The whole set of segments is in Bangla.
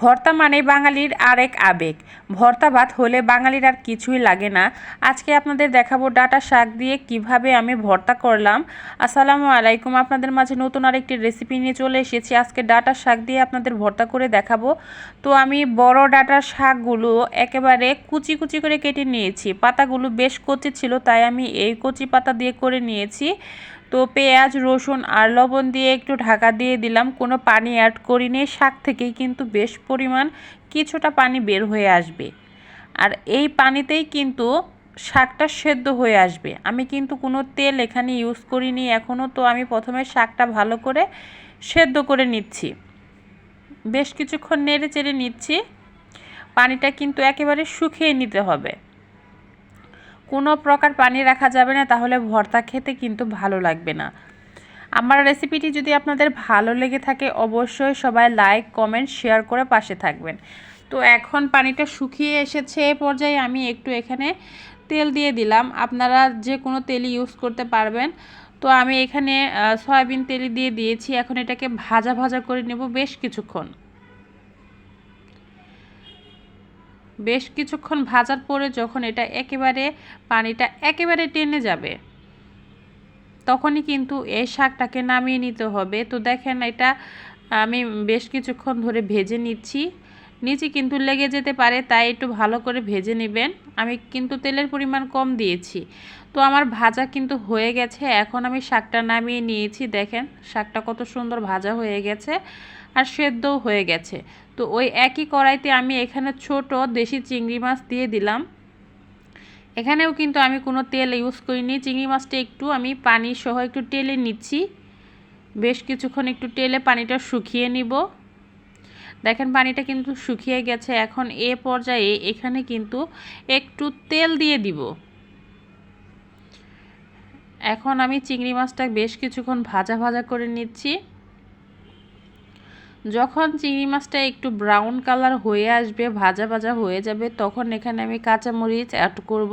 ভর্তা মানে বাঙালির আরেক আবেগ। ভর্তা ভাত হলে বাঙালির আর কিছুই লাগে না। আজকে আপনাদের দেখাবো ডাটা শাক দিয়ে কীভাবে আমি ভর্তা করলাম। আসসালামু আলাইকুম। আপনাদের মাঝে নতুন আরেকটি রেসিপি নিয়ে চলে এসেছি। আজকে ডাটা শাক দিয়ে আপনাদের ভর্তা করে দেখাবো। তো আমি বড় ডাটার শাকগুলো একেবারে কুচি কুচি করে কেটে নিয়েছি। পাতাগুলো বেশ কচি ছিল, তাই আমি এই কচি পাতা দিয়ে করে নিয়েছি। তো পেঁয়াজ, রসুন আর লবণ দিয়ে একটু ঢাকা দিয়ে দিলাম। কোনো পানি অ্যাড করিনি, শাক থেকেই কিন্তু বেশ পরিমাণ কিছুটা পানি বের হয়ে আসবে। আর এই পানিতেই কিন্তু শাকটা সেদ্ধ হয়ে আসবে। আমি কিন্তু কোনো তেল এখানে ইউজ করিনি এখনও তো আমি প্রথমে শাকটা ভালো করে সেদ্ধ করে নিচ্ছি। বেশ কিছুক্ষণ নেড়ে চেড়ে নিচ্ছি। পানিটা কিন্তু একেবারে শুকিয়ে নিতে হবে। কোনো প্রকার পানি রাখা যাবে না, তাহলে ভর্তা খেতে কিন্তু ভালো লাগবে না। আমার রেসিপিটি যদি আপনাদের ভালো লেগে থাকে, অবশ্যই সবাই লাইক কমেন্ট শেয়ার করে পাশে থাকবেন। তো এখন পানিটা শুকিয়ে এসেছে এ পর্যায়ে আমি একটু এখানে তেল দিয়ে দিলাম। আপনারা যে কোনো তেল ইউজ করতে পারবেন। তো আমি এখানে সয়াবিন তেল দিয়ে দিয়েছি। এখন এটাকে ভাজা ভাজা করে নেব বেশ কিছুক্ষণ। বেশ কিছুক্ষণ ভাজার পরে যখন এটা একেবারে পানিটা একেবারে টেনে যাবে, তখনই কিন্তু এই শাকটাকে নামিয়ে নিতে হবে। তো দেখেন এটা আমি বেশ কিছুক্ষণ ধরে ভেজে নিচ্ছি। নিচে কিন্তু লেগে যেতে পারে, তাই একটু ভালো করে ভেজে নেবেন। আমি কিন্তু তেলের পরিমাণ কম দিয়েছি। তো আমার ভাজা কিন্তু হয়ে গেছে, এখন আমি শাকটা নামিয়ে নিয়েছি। দেখেন, শাকটা কত সুন্দর ভাজা হয়ে গেছে আর সেদ্ধও হয়ে গেছে। তো ওই একই কড়াইতে আমি এখানে ছোট দেশি চিংড়ি মাছ দিয়ে দিলাম। এখানেও কিন্তু আমি কোনো তেল ইউজ করিনি। চিংড়ি মাছটা একটু আমি পানি সহ একটু টেলে নিচ্ছি। বেশ কিছুক্ষণ একটু টেলে পানিটা শুকিয়ে নিব। দেখেন পানিটা কিন্তু শুকিয়ে গেছে। এখন এ পর্যায়ে এখানে কিন্তু একটু তেল দিয়ে দিব। এখন আমি চিংড়ি মাছটা বেশ কিছুক্ষণ ভাজা ভাজা করে নিচ্ছি। যখন চিংড়ি মাছটা একটু ব্রাউন কালার হয়ে আসবে, ভাজা ভাজা হয়ে যাবে, তখন এখানে আমি কাঁচামরিচ অ্যাড করব।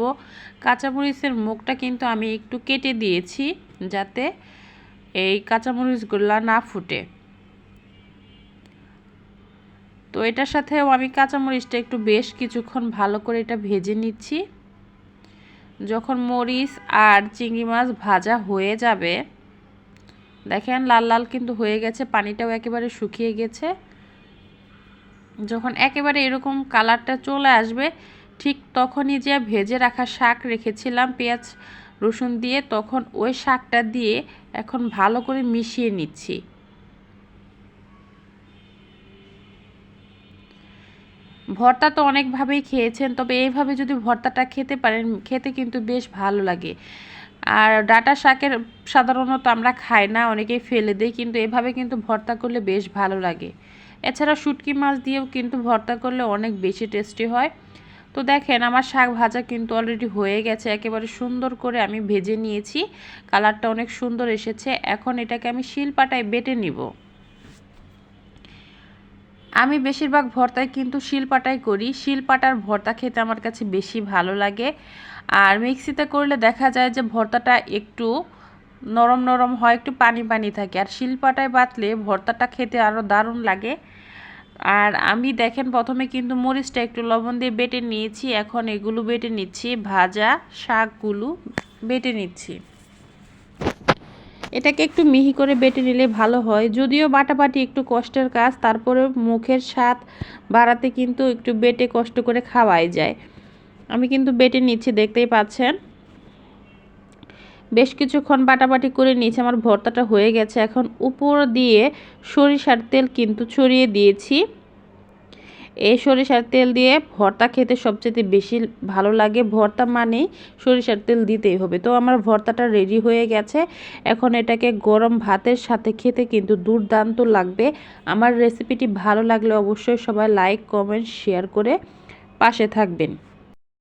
কাঁচামরিচের মুখটা কিন্তু আমি একটু কেটে দিয়েছি যাতে এই কাঁচামরিচগুলো না ফুটে। তো এটার সাথেও আমি কাঁচামরিচটা একটু বেশ কিছুক্ষণ ভালো করে এটা ভেজে নিচ্ছি। যখন মরিচ আর চিংড়ি মাছ ভাজা হয়ে যাবে, দেখেন লাল লাল কিন্তু হয়ে গেছে, পানিটাও একেবারে শুকিয়ে গেছে। যখন একেবারে এরকম কালারটা চলে আসবে, ঠিক তখনই যে ভেজে রাখা শাক রেখেছিলাম, পেঁয়াজ, রসুন দিয়ে, তখন ওই শাকটা দিয়ে এখন ভালো করে মিশিয়ে নিচ্ছি। ভর্তা তো অনেকভাবেই খেয়েছেন, তবে এইভাবে যদি ভর্তাটা খেতে পারেন, খেতে কিন্তু বেশ ভালো লাগে। আর ডাটা শাকের সাধারণত আমরা খাই না, অনেকেই ফেলে দিই, কিন্তু এভাবে কিন্তু ভর্তা করলে বেশ ভালো লাগে। এছাড়া শুটকি মাছ দিয়েও কিন্তু ভর্তা করলে অনেক বেশি টেস্টি হয়। তো দেখেন, আমার শাক ভাজা কিন্তু অলরেডি হয়ে গেছে, একেবারে সুন্দর করে আমি ভেজে নিয়েছি। কালারটা অনেক সুন্দর এসেছে, এখন এটাকে আমি শিলপাটায় বেটে নিব। আমি বেশিরভাগ ভর্তায় কিন্তু শিলপাটাই করি। শিলপাটার ভর্তা খেতে আমার কাছে বেশি ভালো লাগে। আর মিক্সিতে করলে দেখা যায় যে ভর্তাটা একটু নরম নরম হয়, একটু পানি পানি থাকে। আর শিলপাটায় বাতলে ভর্তাটা খেতে আরও দারুণ লাগে। আর আমি দেখেন প্রথমে কিন্তু মরিচটা একটু লবণ দিয়ে বেটে নিয়েছি। এখন এগুলো বেটে নিচ্ছি। ভাজা শাকগুলো বেটে নিচ্ছি। এটাকে একটু মিহি করে বেটে নিলে ভালো হয়। যদিও বাটাবাটি একটু কষ্টের কাজ, তারপরে মুখের স্বাদ বাড়াতে কিন্তু একটু বেটে কষ্ট করে খাওয়াই যায়। আমি কিন্তু বেটে নিচ্ছি, দেখতেই পাচ্ছেন। বেশ কিছুক্ষণ বাটাবাটি করে নিয়েছি, আমার ভর্তাটা হয়ে গেছে। এখন উপর দিয়ে সরিষার তেল কিন্তু ছড়িয়ে দিয়েছি। এই সরিষার তেল দিয়ে ভর্তা খেতে সবচেয়ে বেশি ভালো লাগে। ভর্তা মানে সরিষার তেল দিতেই হবে। তো আমার ভর্তাটা রেডি হয়ে গেছে। এখন এটাকে গরম ভাতের সাথে খেতে কিন্তু দুর্দান্ত লাগবে। আমার রেসিপিটি ভালো লাগলে অবশ্যই সবাই লাইক কমেন্ট শেয়ার করে পাশে থাকবেন।